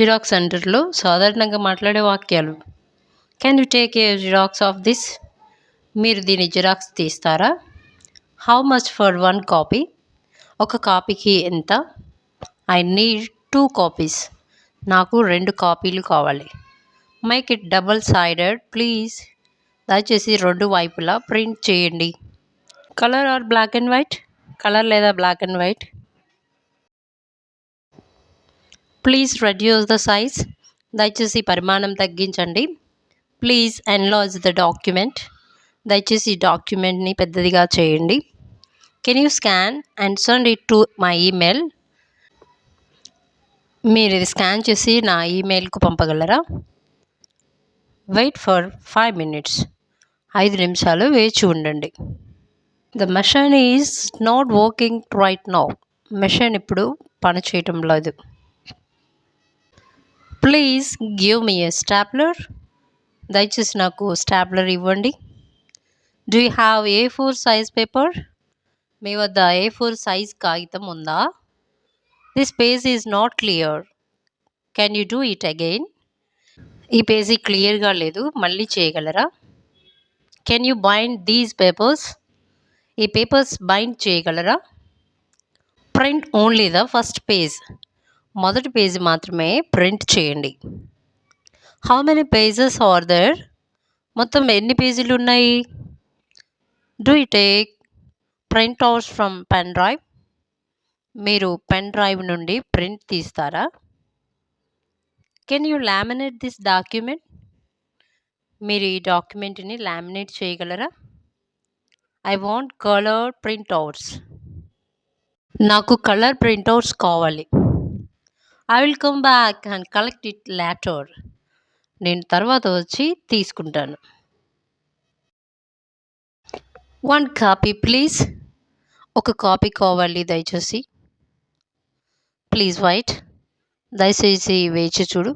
Xerox సెంటర్లో సాధారణంగా మాట్లాడే వాక్యాలు. Can you take a xerox of this మీరు దీని జిరాక్స్ తీస్తారా? How much for one copy ఒక కాపీకి ఎంత? ఐ నీడ్ టూ కాపీస్ నాకు రెండు కాపీలు కావాలి. Make it double sided please దయచేసి రెండు వైపులా ప్రింట్ చేయండి. Colour or black and white colour లేదా black and white please reduce the size దయచేసి పరిమాణం తగ్గించండి. ప్లీజ్ ఎన్లాజ్ ద డాక్యుమెంట్ దయచేసి డాక్యుమెంట్ని పెద్దదిగా చేయండి. Can you scan and send it to my email మీరు ఇది స్కాన్ చేసి నా ఈమెయిల్కు పంపగలరా? వెయిట్ ఫర్ ఫైవ్ మినిట్స్ ఐదు నిమిషాలు వేచి ఉండండి. The machine is not working right now machine ఇప్పుడు పని చేయటం లేదు. Please give me a stapler. దయచేసి నాకు స్టాప్లర్ ఇవ్వండి. Do you have A four size paper మీ వద్ద ఏ ఫోర్ సైజ్ కాగితం ఉందా? This page is not clear can you do it again ఈ పేజీ క్లియర్గా లేదు. మళ్ళీ చేయగలరా? Can you bind these papers ఈ పేపర్స్ బైండ్ చేయగలరా? Print only the first page మొదటి పేజీ మాత్రమే ప్రింట్ చేయండి. How many pages are there మొత్తం ఎన్ని పేజీలు ఉన్నాయి? Do you take printouts from pen drive మీరు పెన్ డ్రైవ్ నుండి ప్రింట్ తీస్తారా? Can you laminate this document మీరు ఈ డాక్యుమెంట్ని లామినేట్ చేయగలరా? I want colour printouts నాకు కలర్ ప్రింట్అవుట్స్ కావాలి. I will come back and collect it later నేను తర్వాత వచ్చి తీసుకుంటాను. వన్ కాపీ ప్లీజ్ ఒక కాపీ కావాలి దయచేసి. ప్లీజ్ వైట్ దయచేసి వేచి చూడు.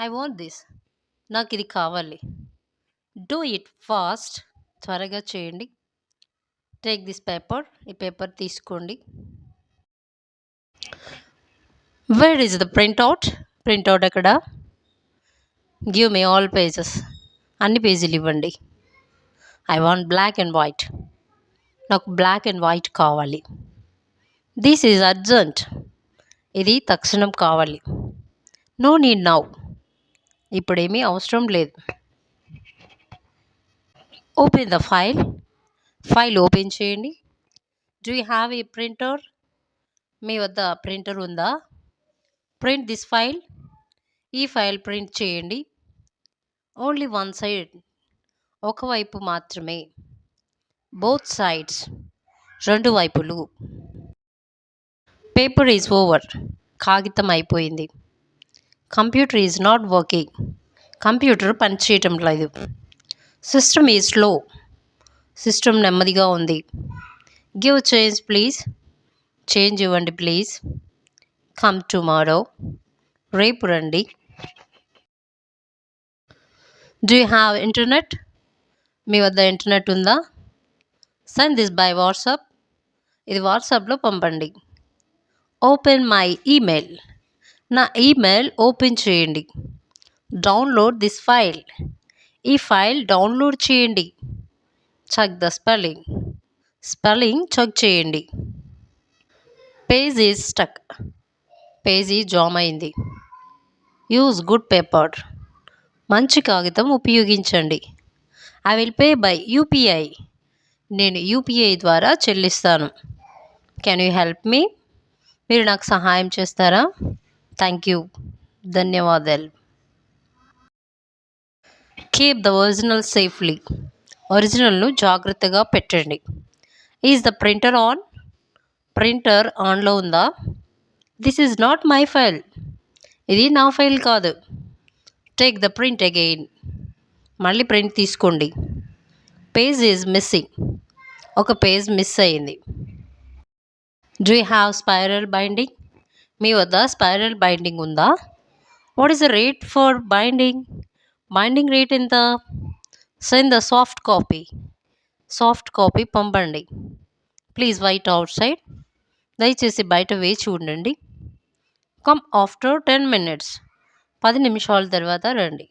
ఐ వాంట్ దిస్ నాకు ఇది కావాలి. డూ ఇట్ ఫాస్ట్ త్వరగా చేయండి. టేక్ దిస్ పేపర్ ఈ పేపర్ తీసుకోండి. Where is the printout printout ఎక్కడ? గివ్ మీ ఆల్ పేజెస్ అన్ని పేజీలు ఇవ్వండి. I want black and white నాకు బ్లాక్ అండ్ వైట్ కావాలి. దిస్ ఈజ్ అర్జెంట్ ఇది తక్షణం కావాలి. నో నీడ్ నౌ ఇప్పుడేమీ అవసరం లేదు. Open the file file open చేయండి. Do you have a printer మీ వద్ద ప్రింటర్ ఉందా? Print this file. ఈ ఫైల్ ప్రింట్ చేయండి. Only one side. ఒకవైపు మాత్రమే. Both sides. రెండు వైపులు. Paper is over. కాగితం అయిపోయింది. Computer is not working. Computer పనిచేయటం లేదు. System is slow. సిస్టమ్ నెమ్మదిగా ఉంది. Give change please. చేంజ్ ఇవ్వండి ప్లీజ్. Come tomorrow. రేపు రండి. డూ యూ హ్యావ్ ఇంటర్నెట్ మీ వద్ద ఇంటర్నెట్ ఉందా? సెండ్ దిస్ బై వాట్సాప్ ఇది వాట్సాప్లో పంపండి. ఓపెన్ మై ఈమెయిల్ నా ఈమెయిల్ ఓపెన్ చేయండి. డౌన్లోడ్ దిస్ ఫైల్ ఈ ఫైల్ డౌన్లోడ్ చేయండి. Check the spelling spelling check చేయండి. Page is stuck page jam అయింది. Use good paper. మంచి కాగితం ఉపయోగించండి. I will pay by UPI. నేను యూపీఐ ద్వారా చెల్లిస్తాను. Can you help me? మీరు నాకు సహాయం చేస్తారా? Thank you. ధన్యవాదాలు. కీప్ ద ఒరిజినల్ సేఫ్లీ ఒరిజినల్ను జాగ్రత్తగా పెట్టండి. Is the printer on printer ఆన్లో ఉందా? This is not my file ఇది నా ఫైల్ కాదు. టేక్ ద ప్రింట్ అగెయిన్ మళ్ళీ ప్రింట్ తీసుకోండి. పేజ్ ఈజ్ మిస్సింగ్ ఒక పేజ్ మిస్ అయింది. Do you have spiral binding మీ వద్ద స్పైరల్ బైండింగ్ ఉందా? What is the rate for binding binding rate ఎంత? Send the soft copy soft copy పంపండి. Please wait outside దయచేసి బయట వేచి ఉండండి. Come after ten minutes. పది నిమిషాల తర్వాత రండి.